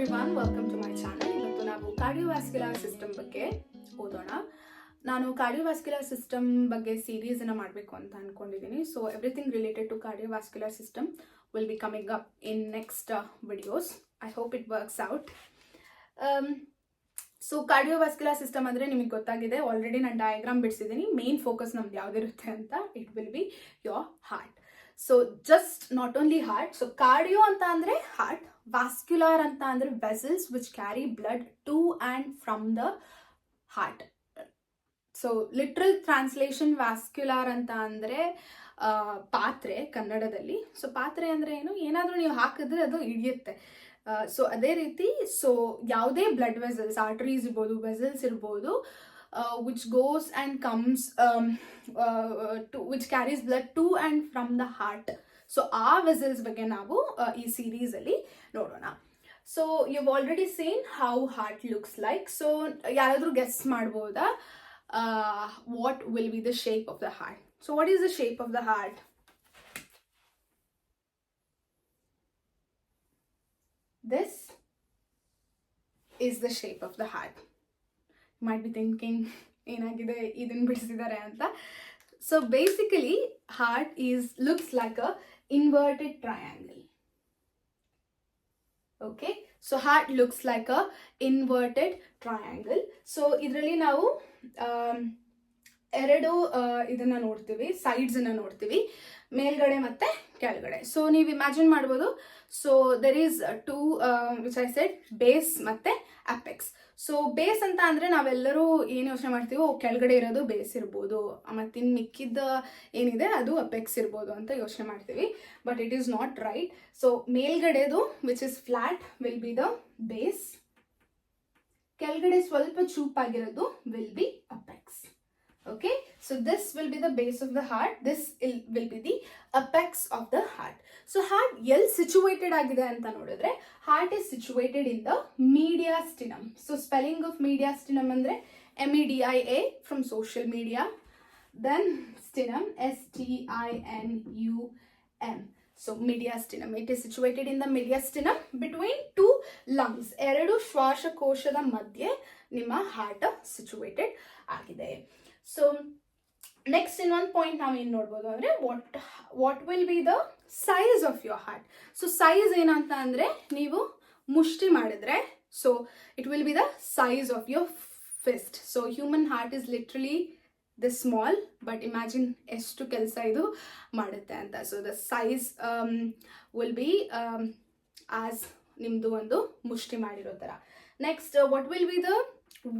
Everyone welcome to my channel ಇವತ್ತು ನಾವು cardiovascular system ಬಗ್ಗೆ ಓದೋಣ. ನಾನು ಕಾರ್ಡಿಯೋವ್ಯಾಸ್ಕ್ಯುಲರ್ ಸಿಸ್ಟಮ್ ಬಗ್ಗೆ ಸೀರೀಸನ್ನು ಮಾಡಬೇಕು ಅಂತ ಅಂದ್ಕೊಂಡಿದ್ದೀನಿ so everything related to cardiovascular system will be coming up in next videos I hope it works out so cardiovascular system ಅಂದರೆ ನಿಮಗೆ ಗೊತ್ತಾಗಿದೆ. ಆಲ್ರೆಡಿ ನಾನು ಡಯಾಗ್ರಾಮ್ ಬಿಡಿಸಿದ್ದೀನಿ ಮೇನ್ ಫೋಕಸ್ ನಮ್ದು ಯಾವುದಿರುತ್ತೆ ಅಂತ. It will be your heart so just not only heart so cardio ಅಂತ ಅಂದರೆ heart vascular ಅಂತ ಅಂದರೆ vessels which carry blood to and from the heart so literal translation vascular ಅಂತ ಅಂದರೆ ಪಾತ್ರೆ ಕನ್ನಡದಲ್ಲಿ. ಸೊ ಪಾತ್ರೆ ಅಂದರೆ ಏನು? ಏನಾದರೂ ನೀವು ಹಾಕಿದ್ರೆ ಅದು ಹಿಡಿಯುತ್ತೆ. ಸೊ ಅದೇ ರೀತಿ ಸೊ ಯಾವುದೇ ಬ್ಲಡ್ ವೆಸಲ್ಸ್ ಆರ್ಟ್ರೀಸ್ ಇರ್ಬೋದು ವೆಸಲ್ಸ್ ಇರ್ಬೋದು which goes and comes to which carries blood to and from the heart so ಆ ವೆಸಲ್ಸ್ ಬಗ್ಗೆ ನಾವು uh, ಈ ಸೀರೀಸಲ್ಲಿ ನೋಡೋಣ. So you already seen how heart looks like so ಯಾರಾದರೂ ಗೆಸ್ ಮಾಡ್ಬೋದಾ? What will be the shape of the heart so what is the shape of the heart this is the shape of the heart. You be thinking ಏನಾಗಿದೆ ಇದನ್ನು ಬಿಡಿಸಿದ್ದಾರೆ ಅಂತ. So basically heart is looks like a inverted triangle okay so heart looks like a inverted triangle so ಇದರಲ್ಲಿ ನಾವು am, ಎರಡು ಇದನ್ನ ನೋಡ್ತೀವಿ ಸೈಡ್ಸನ್ನು ನೋಡ್ತೀವಿ, ಮೇಲ್ಗಡೆ ಮತ್ತೆ ಕೆಳಗಡೆ. ಸೊ ನೀವು ಇಮ್ಯಾಜಿನ್ ಮಾಡ್ಬೋದು. So there is two which I said base ಮತ್ತೆ ಅಪೆಕ್ಸ್ ಸೊ ಬೇಸ್ ಅಂತ ಅಂದರೆ ನಾವೆಲ್ಲರೂ ಏನು ಯೋಚನೆ ಮಾಡ್ತೀವೋ ಕೆಳಗಡೆ ಇರೋದು ಬೇಸ್ ಇರ್ಬೋದು. ಮತ್ತು ಇನ್ನು ಮಿಕ್ಕಿದ್ದ ಏನಿದೆ, ಅದು ಅಪೆಕ್ಸ್ ಇರ್ಬೋದು ಅಂತ ಯೋಚನೆ ಮಾಡ್ತೀವಿ. But it is not right so ಮೇಲ್ಗಡೆದು which is flat will be the base ಕೆಳಗಡೆ ಸ್ವಲ್ಪ ಚೂಪಾಗಿರೋದು will be apex okay so this will be the base of the heart this will be the apex of the heart so heart ಎಲ್ situated ಆಗಿದೆ ಅಂತ ನೋಡಿದ್ರೆ heart is situated in the mediastinum so spelling of mediastinum ಅಂದ್ರೆ M E D I A from social media then stinum S T I N U M so mediastinum it is situated in the mediastinum between two lungs ಎರಡು ಶ್ವಾಸಕೋಶದ ಮಧ್ಯೆ ನಿಮ್ಮ heart situated ಆಗಿದೆ so next ಇನ್ನೊಂದು point ನಾವು ಏನು ನೋಡ್ಬೋದು ಅಂದರೆ what what will be the size of your heart so size ಏನಂತ ಅಂದರೆ ನೀವು ಮುಷ್ಟಿ ಮಾಡಿದರೆ so it will be the size of your fist so human heart is literally the small but imagine ಎಷ್ಟು ಕೆಲಸ ಇದು ಮಾಡುತ್ತೆ ಅಂತ. So the size will be as ನಿಮ್ಮದು ಒಂದು ಮುಷ್ಟಿ ಮಾಡಿರೋ ಥರ next what will be the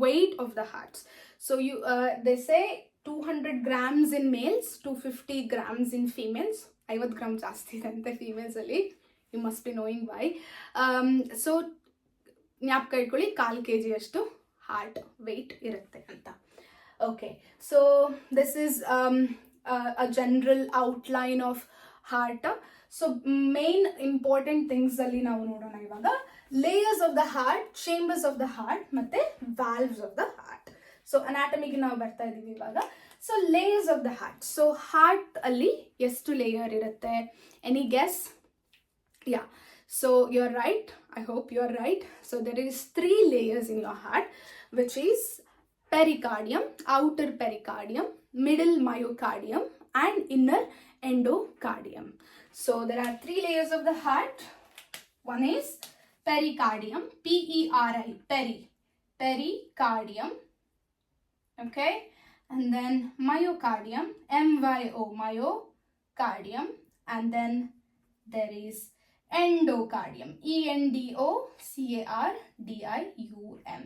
weight of the hearts so you uh, they say 200 grams in males 250 grams in females. ಐವತ್ತು ಗ್ರಾಮ್ ಜಾಸ್ತಿ ಇದೆ ಅಂತೆ ಫೀಮೇಲ್ಸಲ್ಲಿ you must be knowing why so ಜ್ಞಾಪಕ ಇಟ್ಕೊಳ್ಳಿ ಕಾಲು ಕೆ ಜಿಯಷ್ಟು ಹಾರ್ಟ್ ವೆಯ್ಟ್ ಇರುತ್ತೆ ಅಂತ. Okay so this is a general outline of heart so main important ಥಿಂಗ್ಸಲ್ಲಿ ನಾವು ನೋಡೋಣ ಇವಾಗ. Layers of the heart chambers of the heart ಮತ್ತೆ valves of the heart so ಅನಾಟಮಿಗೆ ನಾವು ಬರ್ತಾ ಇದ್ದೀವಿ ಇವಾಗ. So layers of the heart so heart ಅಲ್ಲಿ ಎಷ್ಟು ಲೇಯರ್ ಇರುತ್ತೆ? Any guess yeah so you are right I hope you are right so there is three layers in your heart which is pericardium, outer pericardium, middle myocardium, and inner endocardium. So there are three layers of the heart. One is pericardium, P E R I, peri, pericardium. Okay, and then myocardium, M Y O, myocardium, and then there is endocardium, E N D O C A R D I U M.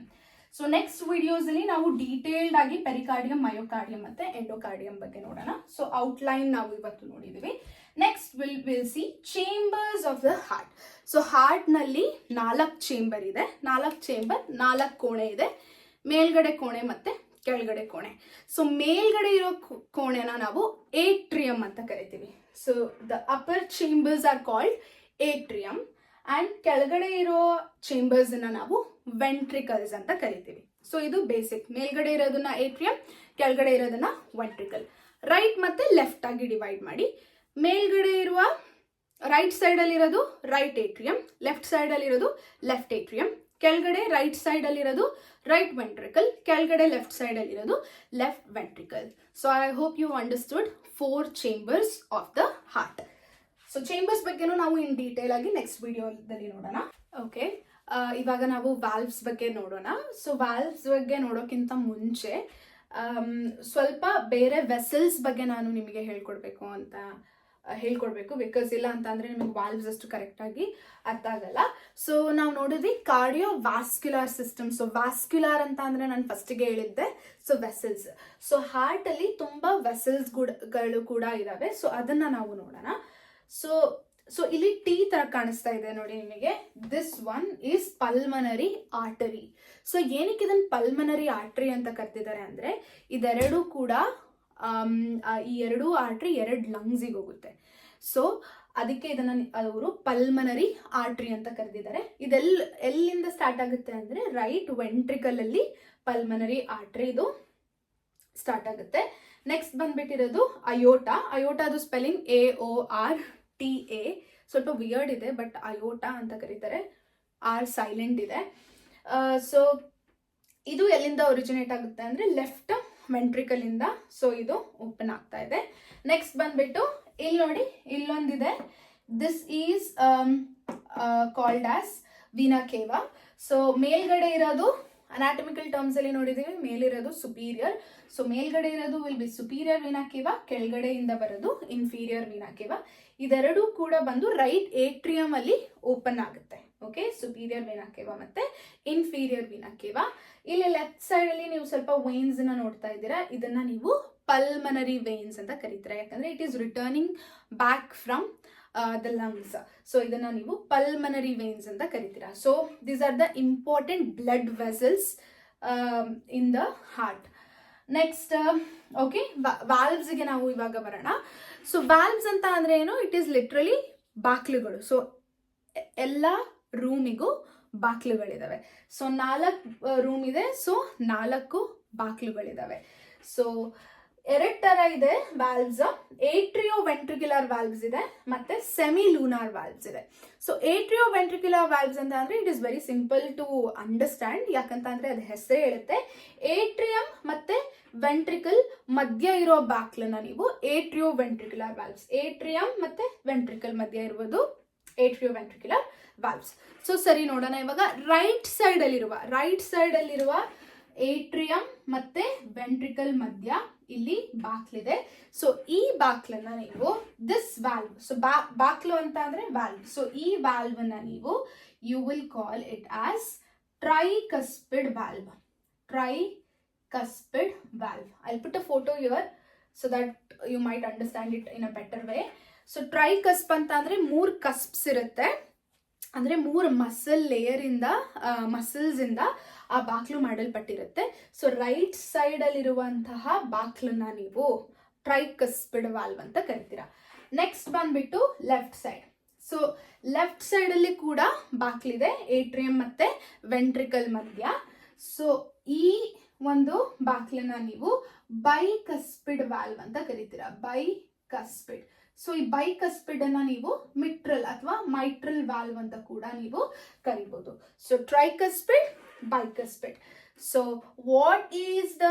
So next ವಿಡಿಯೋಸಲ್ಲಿ ನಾವು detailed ಆಗಿ ಪೆರಿಕಾರ್ಡಿಯಂ ಮಯೋಕಾರ್ಡಿಯಂ ಮತ್ತೆ ಎಂಡೋಕಾರ್ಡಿಯಂ ಬಗ್ಗೆ ನೋಡೋಣ so outline ನಾವು ಇವತ್ತು ನೋಡಿದೀವಿ next will will see chambers of the heart so ಹಾರ್ಟ್ನಲ್ಲಿ ನಾಲ್ಕು chamber ಇದೆ. ನಾಲ್ಕು ಚೇಂಬರ್ ನಾಲ್ಕು ಕೋಣೆ ಇದೆ. ಮೇಲ್ಗಡೆ ಕೋಣೆ ಮತ್ತೆ ಕೆಳಗಡೆ ಕೋಣೆ. ಸೊ ಮೇಲ್ಗಡೆ ಇರೋ ಕೋಣೆನ ನಾವು ಏಟ್ರಿಯಂ ಅಂತ ಕರಿತೀವಿ. So the upper chambers are called atrium and ಕೆಳಗಡೆ ಇರೋ ಚೇಂಬರ್ಸನ್ನ ನಾವು ವೆಂಟ್ರಿಕಲ್ಸ್ ಅಂತ ಕರಿತೀವಿ. ಸೊ ಇದು ಬೇಸಿಕ್ ಮೇಲ್ಗಡೆ ಇರೋದನ್ನ ಏಟ್ರಿಯಂ ಕೆಳಗಡೆ ಇರೋದನ್ನ ವೆಂಟ್ರಿಕಲ್ ರೈಟ್ ಮತ್ತು ಲೆಫ್ಟ್ ಆಗಿ ಡಿವೈಡ್ ಮಾಡಿ. ಮೇಲ್ಗಡೆ ಇರುವ ರೈಟ್ ಸೈಡಲ್ಲಿರೋದು ರೈಟ್ ಏಟ್ರಿಯಂ ಲೆಫ್ಟ್ ಸೈಡಲ್ಲಿರೋದು ಲೆಫ್ಟ್ ಏಟ್ರಿಯಂ ಕೆಳಗಡೆ ರೈಟ್ ಸೈಡಲ್ಲಿರೋದು ರೈಟ್ ವೆಂಟ್ರಿಕಲ್ ಕೆಳಗಡೆ left ಸೈಡಲ್ಲಿರೋದು left ventricle so I hope you understood four chambers of the heart so chambers ಬಗ್ಗೆನೂ ನಾವು ಇನ್ ಡೀಟೇಲ್ ಆಗಿ ನೆಕ್ಸ್ಟ್ ವಿಡಿಯೋದಲ್ಲಿ ನೋಡೋಣ. ಓಕೆ ಇವಾಗ ನಾವು ವಾಲ್ವ್ಸ್ ಬಗ್ಗೆ ನೋಡೋಣ. ಸೊ ವಾಲ್ವ್ಸ್ ಬಗ್ಗೆ ನೋಡೋಕ್ಕಿಂತ ಮುಂಚೆ ಸ್ವಲ್ಪ ಬೇರೆ ವೆಸಲ್ಸ್ ಬಗ್ಗೆ ನಾನು ನಿಮಗೆ ಹೇಳ್ಕೊಡ್ಬೇಕು ಅಂತ ಹೇಳ್ಕೊಡ್ಬೇಕು ಬಿಕಾಸ್ ಇಲ್ಲ ಅಂತ ನಿಮಗೆ ವಾಲ್ವ್ಸ್ ಅಷ್ಟು ಕರೆಕ್ಟಾಗಿ ಅರ್ಥ ಆಗಲ್ಲ. ಸೊ ನಾವು ನೋಡಿದ್ವಿ cardio vascular system so vascular ಅಂತ ಅಂದ್ರೆ ನಾನು ಫಸ್ಟಿಗೆ ಹೇಳಿದ್ದೆ. ಸೊ ವೆಸಲ್ಸ್ ಸೊ ಹಾರ್ಟ್ ಅಲ್ಲಿ ತುಂಬಾ ವೆಸಲ್ಸ್ಗಳು ಕೂಡ ಇದಾವೆ. ಸೊ ಅದನ್ನ ನಾವು ನೋಡೋಣ. ಸೊ ಸೊ ಇಲ್ಲಿ ಟಿ ತರ ಕಾಣಿಸ್ತಾ ಇದೆ ನೋಡಿ ನಿಮಗೆ. This one is pulmonary artery so ಏನಕ್ಕೆ ಇದನ್ನ ಪಲ್ಮನರಿ ಆರ್ಟರಿ ಅಂತ ಕರ್ತಿದ್ದಾರೆ ಅಂದ್ರೆ, ಇದೆರಡು ಕೂಡ ಈ ಎರಡೂ ಆರ್ಟ್ರಿ ಎರಡು ಲಂಗ್ಸಿಗೆ ಹೋಗುತ್ತೆ. ಸೊ ಅದಕ್ಕೆ ಇದನ್ನ ಅವರು ಪಲ್ಮನರಿ ಆರ್ಟ್ರಿ ಅಂತ ಕರೆದಿದ್ದಾರೆ. ಇದೆಲ್ಲ ಎಲ್ಲಿಂದ ಸ್ಟಾರ್ಟ್ ಆಗುತ್ತೆ ಅಂದ್ರೆ ರೈಟ್ ವೆಂಟ್ರಿಕಲ್ ಅಲ್ಲಿ ಪಲ್ಮನರಿ ಆರ್ಟ್ರಿ ಇದು ಸ್ಟಾರ್ಟ್ ಆಗುತ್ತೆ. ನೆಕ್ಸ್ಟ್ ಬಂದ್ಬಿಟ್ಟಿರೋದು aorta ಅಯೋಟಾದು spelling A O R T A ಸ್ವಲ್ಪ ವಿಯರ್ಡ್ ಇದೆ ಬಟ್ ಅಯೋಟಾ ಅಂತ ಕರೀತಾರೆ. ಆರ್ ಸೈಲೆಂಟ್ ಇದೆ. ಸೊ ಇದು ಎಲ್ಲಿಂದ ಒರಿಜಿನೇಟ್ ಆಗುತ್ತೆ ಅಂದ್ರೆ ಲೆಫ್ಟ್ ವೆಂಟ್ರಿಕಲ್ ಇಂದ ಸೊ ಇದು ಓಪನ್ ಆಗ್ತಾ ಇದೆ. ನೆಕ್ಸ್ಟ್ ಬಂದ್ಬಿಟ್ಟು, ಇಲ್ಲಿ ನೋಡಿ, ಇಲ್ಲೊಂದಿದೆ. This is called as vena cava so ಮೇಲ್ಗಡೆ ಇರೋದು ಅನಾಟಮಿಕಲ್ ಟರ್ಮ್ಸ್ ಅಲ್ಲಿ ನೋಡಿದೀವಿ. ಮೇಲಿರೋದು ಸುಪೀರಿಯರ್ ಸೊ ಮೇಲ್ಗಡೆ ಇರೋದು ವಿಲ್ ಬಿ ಸುಪೀರಿಯರ್ ವೀನಾಕೇವ ಕೆಳಗಡೆಯಿಂದ ಬರೋದು ಇನ್ಫೀರಿಯರ್ ವೀನಾಕೇವ ಇದೆರಡೂ ಕೂಡ ಬಂದು ರೈಟ್ ಏಟ್ರಿಯಂ ಅಲ್ಲಿ ಓಪನ್ ಆಗುತ್ತೆ. ಓಕೆ ಸುಪೀರಿಯರ್ ವಿನಾಕೇವ ಮತ್ತೆ ಇನ್ಫೀರಿಯರ್ ವಿನಾಕೇವ ಇಲ್ಲಿ ಲೆಫ್ಟ್ ಸೈಡ್ ಅಲ್ಲಿ ನೀವು ಸ್ವಲ್ಪ ವೇನ್ಸ್ನ ನೋಡ್ತಾ ಇದ್ದೀರಾ, ಇದನ್ನ ನೀವು ಪಲ್ಮನರಿ ವೇನ್ಸ್ ಅಂತ ಕರೀತಾರೆ. ಯಾಕಂದ್ರೆ it is returning back from the lungs so ಇದನ್ನ ನೀವು ಪಲ್ಮನರಿ ವೇನ್ಸ್ ಅಂತ ಕರಿತೀರಾ. So these are the important blood vessels in the heart next okay ವಾಲ್ವ್ಸ್ಗೆ ನಾವು ಇವಾಗ ಬರೋಣ. ಸೊ ವಾಲ್ವ್ಸ್ ಅಂತ ಅಂದ್ರೆ ಏನು? ಇಟ್ ಈಸ್ ಲಿಟ್ರಲಿ ಬಾಕ್ಲುಗಳು. ಸೊ ಎಲ್ಲ ರೂಮಿಗೂ ಬಾಕ್ಲುಗಳಿದಾವೆ. ಸೊ ನಾಲ್ಕು ರೂಮ್ ಇದೆ. ಸೊ ನಾಲ್ಕು ಬಾಕ್ಲುಗಳಿದಾವೆ. ಸೊ ಎರಡು ತರ ಇದೆ ವ್ಯಾಲ್ವ್ಸ್ ಏಟ್ರಿಯೋ ವೆಂಟ್ರಿಕ್ಯುಲರ್ ವ್ಯಾಲ್ವ್ಸ್ ಇದೆ ಮತ್ತೆ ಸೆಮಿ ಲೂನಾರ್ ವ್ಯಾಲ್ವ್ಸ್ ಇದೆ. ಸೊ ಏಟ್ರಿಯೋ ವೆಂಟ್ರಿಕ್ಯುಲರ್ ವ್ಯಾಲ್ವ್ಸ್ ಅಂತ ಅಂದ್ರೆ it is very simple to understand ಯಾಕಂತ ಅಂದ್ರೆ ಅದು ಹೆಸರೇ ಹೇಳುತ್ತೆ. ಏಟ್ರಿಯಂ ಮತ್ತೆ ವೆಂಟ್ರಿಕಲ್ ಮಧ್ಯ ಇರೋ ಬಾಕ್ಲನ್ನ ನೀವು ಏಟ್ರಿಯೋ ವೆಂಟ್ರಿಕ್ಯುಲರ್ ವ್ಯಾಲ್ವ್ಸ್ ಏಟ್ರಿಯಂ ಮತ್ತೆ ವೆಂಟ್ರಿಕಲ್ ಮಧ್ಯ ಇರುವುದು ಏಟ್ರಿಯೋ ವೆಂಟ್ರಿಕ್ಯುಲರ್ ವಾಲ್ವ್ಸ್ ಸೊ ಸರಿ ನೋಡೋಣ ಇವಾಗ ರೈಟ್ ಸೈಡಲ್ಲಿರುವ ರೈಟ್ ಸೈಡ್ ಅಲ್ಲಿರುವ ಏಟ್ರಿಯಂ ಮತ್ತೆ ವೆಂಟ್ರಿಕಲ್ ಮಧ್ಯ ಇಲ್ಲಿ ಬಾಕ್ಲಿದೆ ಸೊ ಈ ಬಾಕ್ಲನ್ನ ನೀವು ದಿಸ್ ವ್ಯಾಲ್ವ್ ಸೊ ಬಾಕ್ಲು ಅಂತ ಅಂದರೆ ವ್ಯಾಲ್ವ್ ಸೊ ಈ ವ್ಯಾಲ್ವನ್ನ ನೀವು you will call it as tricuspid valve tricuspid valve I put a photo your so that you might understand it in a better way so tri cusp ಅಂತ ಅಂದರೆ ಮೂರು ಕಸ್ಪ್ಸ್ ಇರುತ್ತೆ. ಅಂದ್ರೆ ಮೂರು ಮಸಲ್ ಲೇಯರ್ ಇಂದ ಮಸಲ್ಸ್ ಇಂದ ಆ ಬಾಕ್ಲು ಮಾಡಲ್ಪಟ್ಟಿರುತ್ತೆ. ಸೊ ರೈಟ್ ಸೈಡ್ ಅಲ್ಲಿರುವಂತಹ ಬಾಕ್ಲನ್ನ ನೀವು ಟ್ರೈಕಸ್ಪಿಡ್ ವಾಲ್ವ್ ಅಂತ ಕರಿತೀರಾ. ನೆಕ್ಸ್ಟ್ ಬಂದ್ಬಿಟ್ಟು left side so left side ಅಲ್ಲಿ ಕೂಡ ಬಾಕ್ಲಿದೆ ಏಟ್ರಿಯಂ ಮತ್ತೆ ವೆಂಟ್ರಿಕಲ್ ಮಧ್ಯ. ಸೊ ಈ ಒಂದು ಬಾಕ್ಲನ್ನ ನೀವು ಬೈ ಕಸ್ಪಿಡ್ ವಾಲ್ವ್ ಅಂತ ಕರಿತೀರಾ. ಬೈ ಕಸ್ಪಿಡ್ ಸೊ ಈ ಬೈ ಕಸ್ಪಿಡ್ ಅನ್ನ ನೀವು ಮಿಟ್ರಲ್ ಅಥವಾ ಮೈಟ್ರಲ್ ವಾಲ್ವ್ ಅಂತ ಕೂಡ ನೀವು ಕರಿಬಹುದು so tricuspid bicuspid so what is the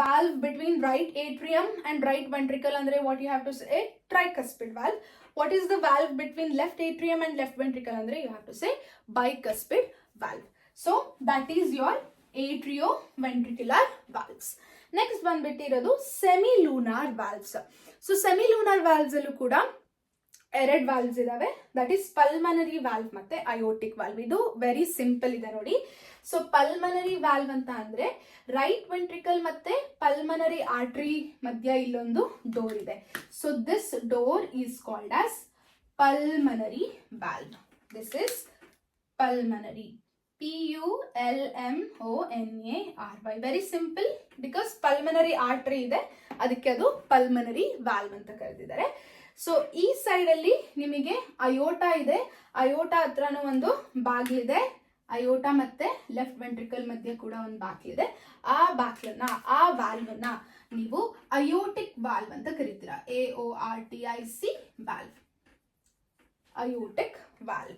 valve between right atrium and right ventricle ಅಂದ್ರೆ what you have to say tricuspid valve what is the valve between left atrium and left ventricle ಅಂದ್ರೆ you have to say bicuspid valve so that is your atrioventricular valves next ಬಂದ್ಬಿಟ್ಟಿರೋದು semilunar valves so semilunar valves ಅಲ್ಲೂ ಕೂಡ ಎರಡು valves ಇದಾವೆ. That is pulmonary valve ಮತ್ತೆ aortic valve ಇದು very simple ಇದೆ ನೋಡಿ. So pulmonary valve ಅಂತ ಅಂದ್ರೆ ರೈಟ್ ವೆಂಟ್ರಿಕಲ್ ಮತ್ತೆ ಪಲ್ಮನರಿ ಆರ್ಟ್ರಿ ಮಧ್ಯ ಇಲ್ಲೊಂದು ಡೋರ್ ಇದೆ. So this door is called as pulmonary valve this is pulmonary L M O N A R Y very simple because pulmonary artery ಇದೆ. ಅದಕ್ಕೆ ಅದು pulmonary valve ಅಂತ ಕರೆದಿದ್ದಾರೆ. ಸೊ ಈ ಸೈಡಲ್ಲಿ ನಿಮಗೆ ಅಯೋಟಾ ಇದೆ. ಅಯೋಟಾ ಹತ್ರನೂ ಒಂದು ಬಾಗಿಲಿದೆ ಅಯೋಟಾ ಮತ್ತೆ ಲೆಫ್ಟ್ ವೆಂಟ್ರಿಕಲ್ ಮಧ್ಯೆ ಕೂಡ ಒಂದು ಬಾಗಿಲಿದೆ ಆ ಬಾಗಿಲನ್ನ ಆ ವ್ಯಾಲ್ವನ್ನ ನೀವು ಅಯೋಟಿಕ್ ವಾಲ್ವ್ ಅಂತ ಕರಿತೀರಾ. A O R T I C valve aortic valve.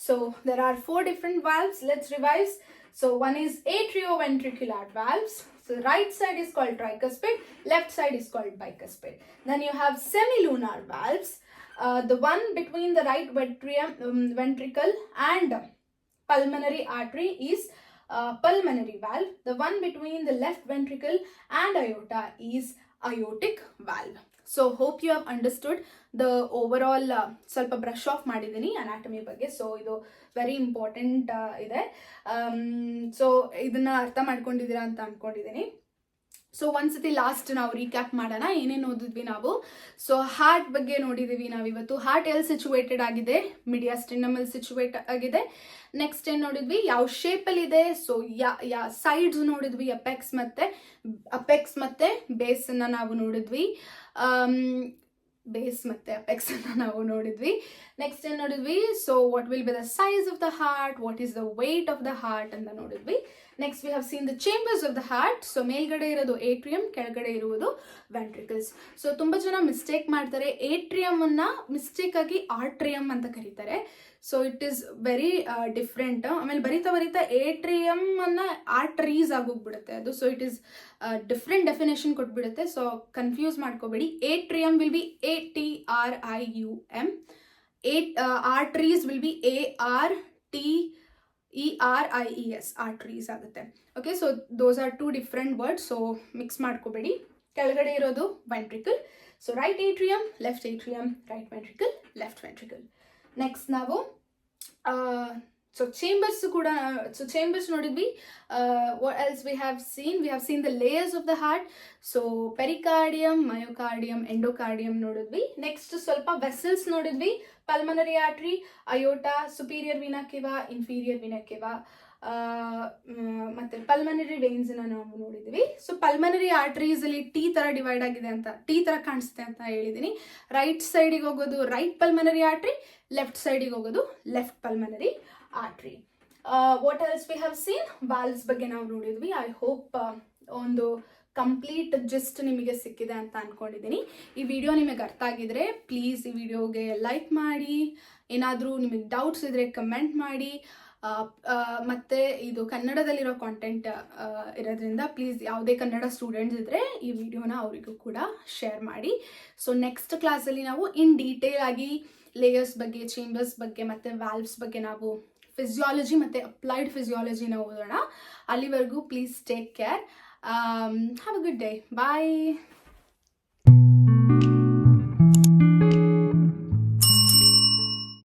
So there are four different valves. Let's revise. So one is atrioventricular valves. So right side is called tricuspid, left side is called bicuspid. Then you have semilunar valves. Uh, the one between the right ventrium, um, ventricle and pulmonary artery is uh, pulmonary valve. The one between the left ventricle and aorta is aortic valve. So hope you have understood the overall ಸ್ವಲ್ಪ brush off ಮಾಡಿದ್ದೀನಿ anatomy ಬಗ್ಗೆ. So ಇದು very important ಇದೆ. So ಇದನ್ನ ಅರ್ಥ ಮಾಡ್ಕೊಂಡಿದ್ದೀರಾ ಅಂತ ಅಂದ್ಕೊಂಡಿದ್ದೀನಿ ಸೊ ಒಂದ್ಸತಿ ಲಾಸ್ಟ್ ನಾವು ರೀಕ್ಯಾಪ್ ಮಾಡೋಣ. ಏನೇನು ಓದಿದ್ವಿ ನಾವು? ಸೊ ಹಾರ್ಟ್ ಬಗ್ಗೆ ನೋಡಿದೀವಿ ನಾವಿವತ್ತು. ಹಾರ್ಟ್ ಎಲ್ಲಿ ಸಿಚುವೇಟೆಡ್ ಆಗಿದೆ? ಮಿಡಿಯಾಸ್ಟಿನಮ್ ಅಲ್ಲಿ ಸಿಚುವೇಟ್ ಆಗಿದೆ? ನೆಕ್ಸ್ಟ್ ಏನು ನೋಡಿದ್ವಿ? ಯಾವ ಶೇಪಲ್ಲಿ ಇದೆ? ಸೊ ಯಾ ಯಾ ಸೈಡ್ಸ್ ನೋಡಿದ್ವಿ ಅಪೆಕ್ಸ್ ಮತ್ತೆ ಅಪೆಕ್ಸ್ ಮತ್ತೆ ಬೇಸನ್ನು ನಾವು ನೋಡಿದ್ವಿ. ಬೇಸ್ ಮತ್ತೆ ಅಪೆಕ್ಸ್ ಅನ್ನ ನಾವು ನೋಡಿದ್ವಿ. ನೆಕ್ಸ್ಟ್ ಏನು ನೋಡಿದ್ವಿ? So what will be the size of the heart what is the weight of the heart ಅಂತ ನೋಡಿದ್ವಿ. Next we have seen the chambers of the heart so ಮೇಲ್ಗಡೆ ಇರೋದು ಏಟ್ರಿಯಂ ಕೆಳಗಡೆ ಇರುವುದು ವೆಂಟ್ರಿಕಲ್ಸ್ ಸೊ ತುಂಬ ಜನ ಮಿಸ್ಟೇಕ್ ಮಾಡ್ತಾರೆ. ಏಟ್ರಿಯಂ ಅನ್ನ ಮಿಸ್ಟೇಕ್ ಆಗಿ ಆರ್ಟ್ರಿಯಂ ಅಂತ ಕರೀತಾರೆ. So it is very different ಆಮೇಲೆ ಬರಿತಾ ಬರಿತಾ ಅನ್ನ ಆರ್ಟ್ರೀಸ್ ಆಗೋಗ್ಬಿಡುತ್ತೆ ಅದು. So it is different definition ಕೊಟ್ಬಿಡುತ್ತೆ. So confuse ಮಾಡ್ಕೋಬೇಡಿ. Atrium will be A T R I U M arteries will be A R T E R I E S arteries ಆಗುತ್ತೆ. Okay so those are two different words so mix ಮಾಡ್ಕೋಬೇಡಿ. ಕೆಳಗಡೆ ಇರೋದು ventricle so right atrium left atrium right ventricle left ventricle next ನಾವು so chambers ಕೂಡ so chambers ನೋಡಿದ್ವಿ. Else we have seen we have seen the layers of the heart so pericardium myocardium endocardium ನೋಡಿದ್ವಿ. Next ಸ್ವಲ್ಪ vessels ನೋಡಿದ್ವಿ. Pulmonary artery aorta superior vena cava inferior vena cava ಮತ್ತೆ pulmonary veins ನಾವು ನೋಡಿದ್ವಿ so pulmonary arteries ಅಲ್ಲಿ T ತರ divide ಆಗಿದೆ ಅಂತ ಟಿ ತರ ಕಾಣಿಸುತ್ತೆ ಅಂತ ಹೇಳಿದೀನಿ ರೈಟ್ ಸೈಡಿಗೆ ಹೋಗೋದು ರೈಟ್ ಪಲ್ಮನರಿ ಆರ್ಟ್ರಿ ಲೆಫ್ಟ್ ಸೈಡಿಗೆ ಹೋಗೋದು left pulmonary artery what else we have seen walls ಬಗ್ಗೆ ನಾವು ನೋಡಿದ್ವಿ. ಐ ಹೋಪ್ ಒಂದು ಕಂಪ್ಲೀಟ್ ಜಸ್ಟ್ ನಿಮಗೆ ಸಿಕ್ಕಿದೆ ಅಂತ ಅಂದ್ಕೊಂಡಿದ್ದೀನಿ ಈ ವಿಡಿಯೋ ನಿಮಗೆ ಅರ್ಥ ಆಗಿದ್ರೆ ಪ್ಲೀಸ್ ಈ ವಿಡಿಯೋಗೆ ಲೈಕ್ ಮಾಡಿ. ಏನಾದರೂ ನಿಮಗೆ ಡೌಟ್ಸ್ ಇದ್ರೆ ಕಮೆಂಟ್ ಮಾಡಿ. ಮತ್ತೆ ಇದು ಕನ್ನಡದಲ್ಲಿರೋ ಕಾಂಟೆಂಟ್ ಇರೋದ್ರಿಂದ ಪ್ಲೀಸ್ ಯಾವುದೇ ಕನ್ನಡ ಸ್ಟೂಡೆಂಟ್ಸ್ ಇದ್ದರೆ ಈ ವಿಡಿಯೋನ ಅವರಿಗೂ ಕೂಡ ಶೇರ್ ಮಾಡಿ. ಸೊ ನೆಕ್ಸ್ಟ್ ಕ್ಲಾಸಲ್ಲಿ ನಾವು ಇನ್ ಡೀಟೇಲ್ ಆಗಿ ಲೇಯರ್ಸ್ ಬಗ್ಗೆ ಚೇಂಬರ್ಸ್ ಬಗ್ಗೆ ಮತ್ತು ವ್ಯಾಲ್ವ್ಸ್ ಬಗ್ಗೆ ನಾವು ಫಿಸಿಯಾಲಜಿ ಮತ್ತು ಅಪ್ಲೈಡ್ ಫಿಸಿಯಾಲಜಿನ ಓದೋಣ. ಅಲ್ಲಿವರೆಗೂ please take care have a good day bye